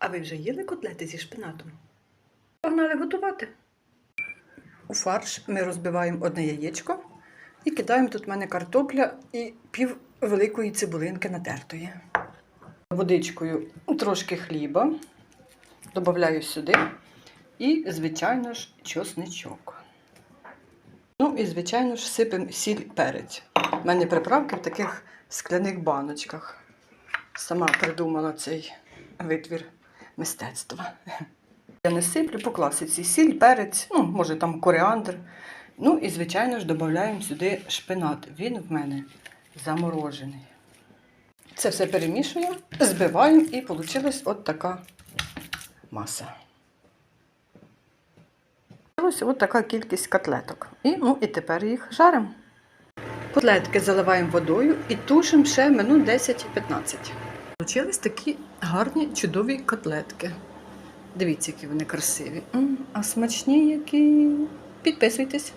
А ви вже їли котлети зі шпинатом? Погнали готувати. У фарш ми розбиваємо одне яєчко і кидаємо тут в мене картопля і пів великої цибулинки натертої. Водичкою трошки хліба, додаю сюди і, звичайно ж, чосничок. Ну і, звичайно ж, сипемо сіль перець. У мене приправки в таких скляних баночках. Сама придумала цей витвір мистецтва. Я не сиплю по класиці сіль, перець, ну, може там коріандр. Ну і, звичайно ж, додаємо сюди шпинат. Він в мене заморожений. Це все перемішуємо, збиваємо і вийшла от така маса. Ось от така кількість котлеток. І, ну, і тепер їх жаримо. Котлетки заливаємо водою і тушимо ще минут 10-15. Получились такі гарні, чудові котлетки. Дивіться, які вони красиві. А смачні які. Підписуйтесь.